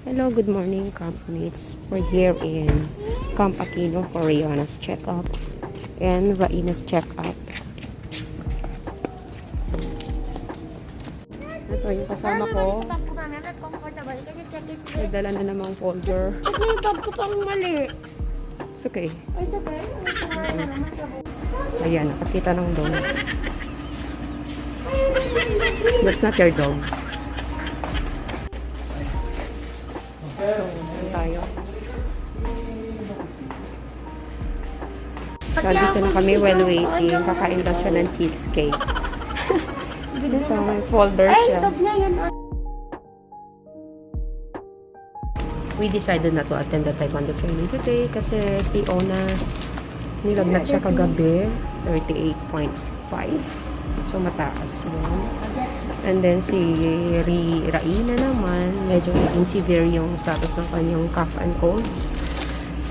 Hello, good morning, campmates. We're here in Camp Aquino for Rihanna's checkup and Raina's checkup. Ito yung kasama ko. May dala na namang folder. At may bag ko pang mali. It's okay. Ay, it's okay. Ayan, nakakita ng dog. That's not your dog. So, saan tayo? Nandito na kami while waiting. Kakain daw siya ng cheesecake. Ito, may folder siya. na. We decided not to attend the taekwondo training today kasi si Ona nilagnat siya kagabi. 38.5. So, mataas yun. And then, si Ri Raina naman, medyo naging severe yung status ng kanyang cough and cold.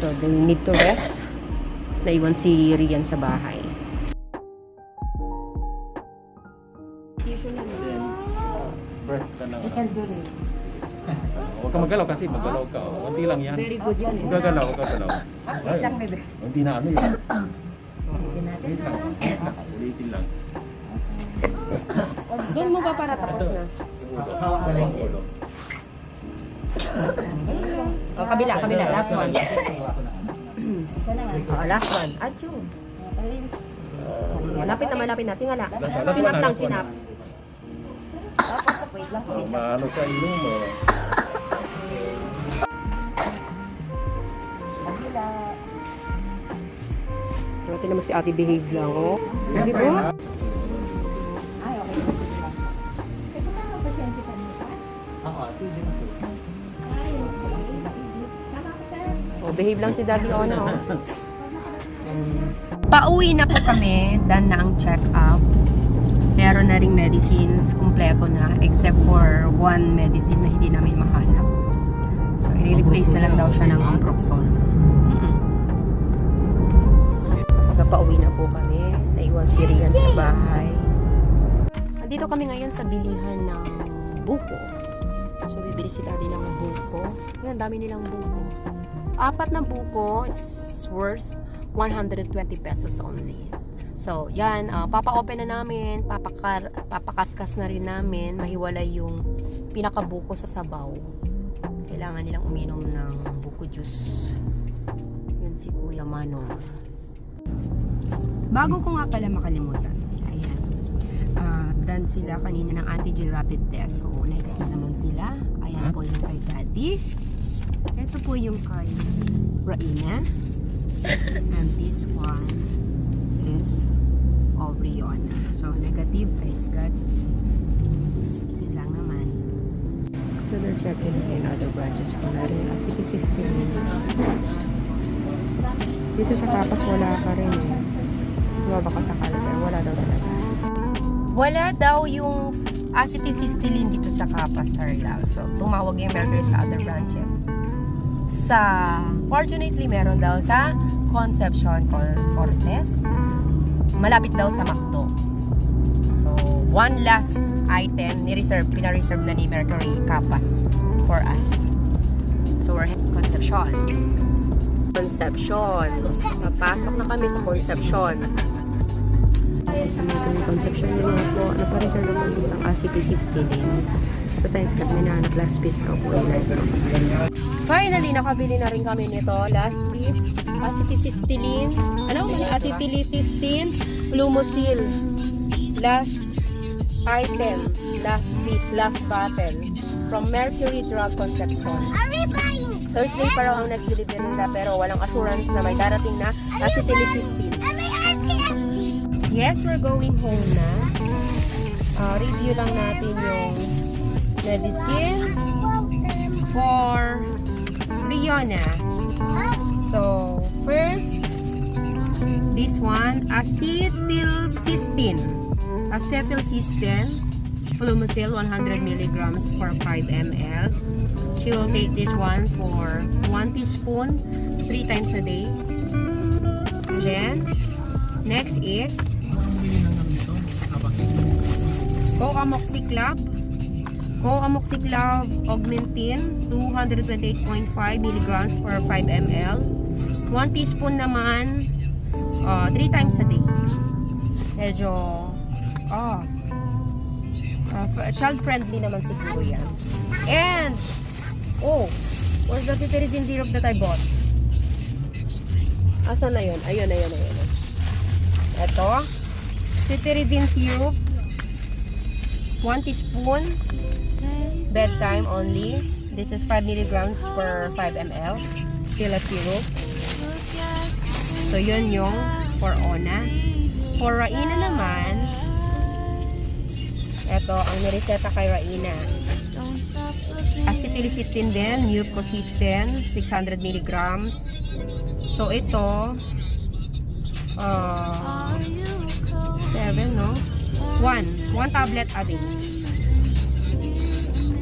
So, they need to rest. Naiwan si Rian sa bahay. Breath ka na. Huwag ka magalaw kasi magalaw ka. Oh. Unti lang yan. Very good yan eh. Huwag gagalaw, huwag gagalaw. Ay, Unti na ano yan. Wait lang. Wait lang. Ulitin lang. Doon mo ba para tapos na? Ulo. Oh, kabila, kabila. Last one. Oh, last one. Achoo. Malapit na, malapit na. Tingala. Sinap na, lang, na. sinap. Oh, Maano sa ilong mo. Tingnan naman si ate behave lang, oh. Hindi ba? Oh, behave lang si Daddy Ona, oh. Pauwi na po kami. Done na ang check-up. Meron na ring medicines. Kompleto na. Except for one medicine na hindi namin mahanap. So, i-replace na lang daw siya ng Amproxol. Pauwi na po kami. Naiwan si Rian sa bahay. Nandito kami ngayon sa bilihan ng buko. So, bibili si daddy ng buko. Yan, dami nilang buko. Apat na buko is worth 120 pesos only. So, yan. ah, papa-open na namin. Papaka, papakaskas na rin namin. Mahiwalay yung pinakabuko sa sabaw. Kailangan nilang uminom ng buko juice. Yan si Kuya Manong. Bago ko nga pala makalimutan. Ayan. Ah, done sila kanina ng antigen rapid test. So, negative naman sila. Ayan po yung kay Daddy. Ito po yung kay Raina. And this one is Oriona. So, negative. Thanks God. Yun lang naman. So, they're checking in other branches ko na rin. City Dito sa Kapas, wala pa rin eh. Diba baka sa Calder, wala daw talaga. Wala daw yung acetylcysteine dito sa Kapas, Tarlac. So, tumawag yung Mercury sa other branches. Sa, fortunately, meron daw sa Concepcion Cortez. Malapit daw sa McDo. So, one last item, ni-reserve, pina-reserve na ni Mercury Kapas for us. So, we're Concepcion. Concepcion. Papasok na kami sa Concepcion. Sa mga Concepcion yun nga po, napareserve naman po ang acetylcysteine. So, thanks God, may nahanap last piece na po. Finally, nakabili na rin kami nito. Last piece, acetylcysteine. Ano? Acetylcysteine, Lumosil. Last item, last piece, last bottle. From Mercury Drug buying? Thursday pa raw ang delivery nila pero walang assurance na may darating na acetylcysteine. Yes, we're going home na. Ah, review lang natin yung medicine for Rihanna. So, first, this one, acetylcysteine. Acetylcysteine, Flumosil 100 milligrams for 5 ml. She will take this one for 1 teaspoon 3 times a day. Then, next is Co-amoxiclav augmentin, 228.5 milligrams for 5 ml. 1 teaspoon naman, 3 times a day. Medyo, ah, uh, child-friendly naman siguro yan. And, oh, where's the titrizin syrup that I bought? Asan na yun? Ayun, ayun, ayun. Ito, cetirizine syrup, 1 teaspoon, bedtime only. This is 5 milligrams per 5 ml. Still a syrup. So, yun yung for Ona. For Raina naman, ito, ang nireseta kay Raina. Acetylcysteine din, mucocysteine, 600 milligrams. So, ito, uh, 7, no? 1. 1 tablet a day.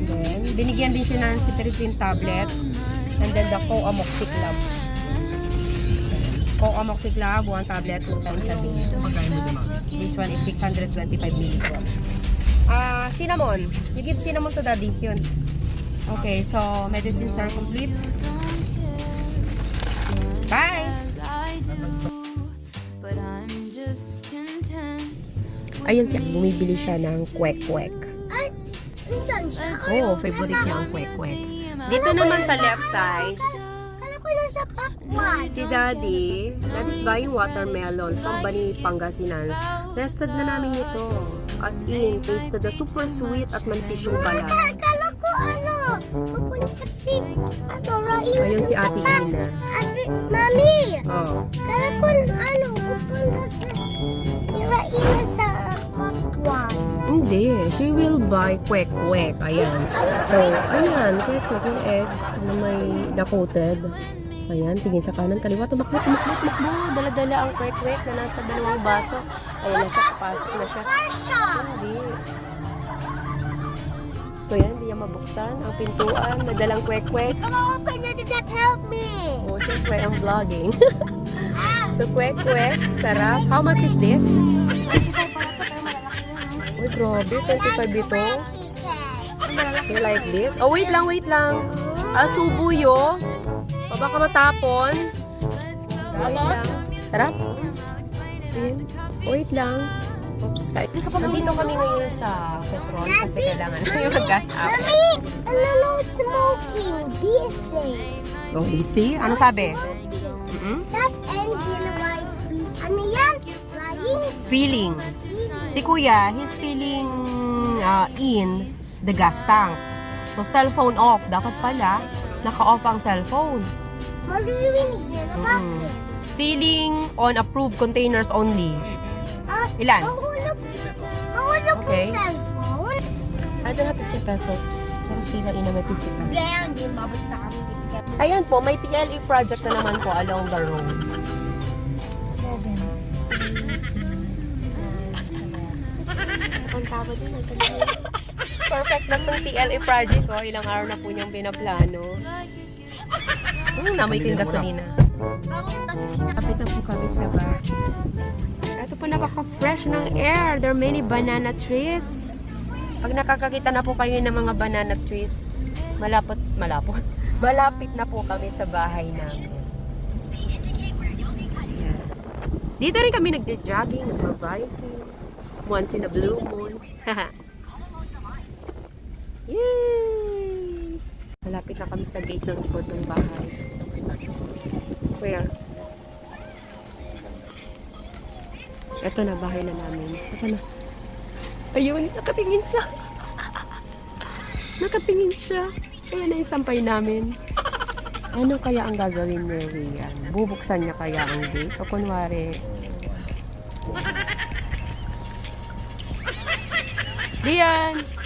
Then, binigyan din siya ng cetirizine tablet. And then, the co-amoxiclav. Co-amoxiclav, 1 tablet, 2 times a day. This one is 625 milligrams. Ah, cinnamon. You give cinnamon to daddy. Yun. Okay, so medicines are complete. Bye! Ayun siya, bumibili siya ng kwek-kwek. Oo, oh, favorite niya ang kwek-kwek. Dito naman sa left side, si daddy, is buying watermelon from Bani, Pangasinan. Tested na namin ito. As in, tasted the super sweet at manipis yung balat. Kala ko ano, pupunta si, ano. Ayun si Ate Ina. Ate, Mami, Oh. kala ko ano, pupunta si, si Raina sa pakwan. Hindi. She will buy kwek-kwek. Ayan. So, ayan. Kwek-kwek yung egg na may na-coated. Ayan. Tingin sa kanan. Kaliwa. Tumakbo, tumakbo, tumakbo. Dala-dala ang kwek-kwek na nasa dalawang baso. Ayan na siya. Kapasok na siya. Hindi. So, yan. Hindi niya mabuksan. Ang pintuan. Nadalang kwek-kwek. Come open it, did that help me? Oh, syempre, I'm vlogging. so, kwek-kwek. Sarap. How much is this? Uy, grabe. 25 ito. You like this? Oh, wait lang, wait lang. Ah, subuyo. O baka matapon. Sarap. Ayan. Wait lang. Oops, kahit. Nandito kami ngayon sa petrol kasi kailangan namin mag-gas up. Mami, ano no smoking? Busy. Oh, see? Ano sabi? Mm-mm. Stop engine feet. Ano yan? Flying? Feeling. Si kuya, he's feeling uh, in the gas tank. So, cellphone off. Dapat pala, naka-off ang cellphone. Maririnig yan. Bakit? Mm. Feeling on approved containers only. Ah, Ilan? mahulog. Mahulog Okay. yung cellphone. I don't have 50 pesos. Pero si Raina may 50 pesos. Kaya hindi mabot sa kami bibigyan. Ayan po, may TLE project na naman po along the road. Ang tawad din. Perfect lang ng TLE project ko. Ilang araw na po niyang pinaplano. Hmm, namoy tin gasolina. Kapit na po kami sa bahay. Ito po napaka-fresh ng air. There are many banana trees. Pag nakakakita na po kayo ng mga banana trees, malapot, malapot, malapit na po kami sa bahay namin. Dito rin kami nagja-jogging, nagba-biking. Once in a blue moon. Yay! Malapit kami sa gate ng likod ng bahay. Where? Ito na, bahay na namin. Asa na? Ayun, nakatingin siya. nakatingin siya. Ayan na yung sampay namin. Ano kaya ang gagawin ni Rian? Bubuksan niya kaya ang gate? O kunwari... Rian!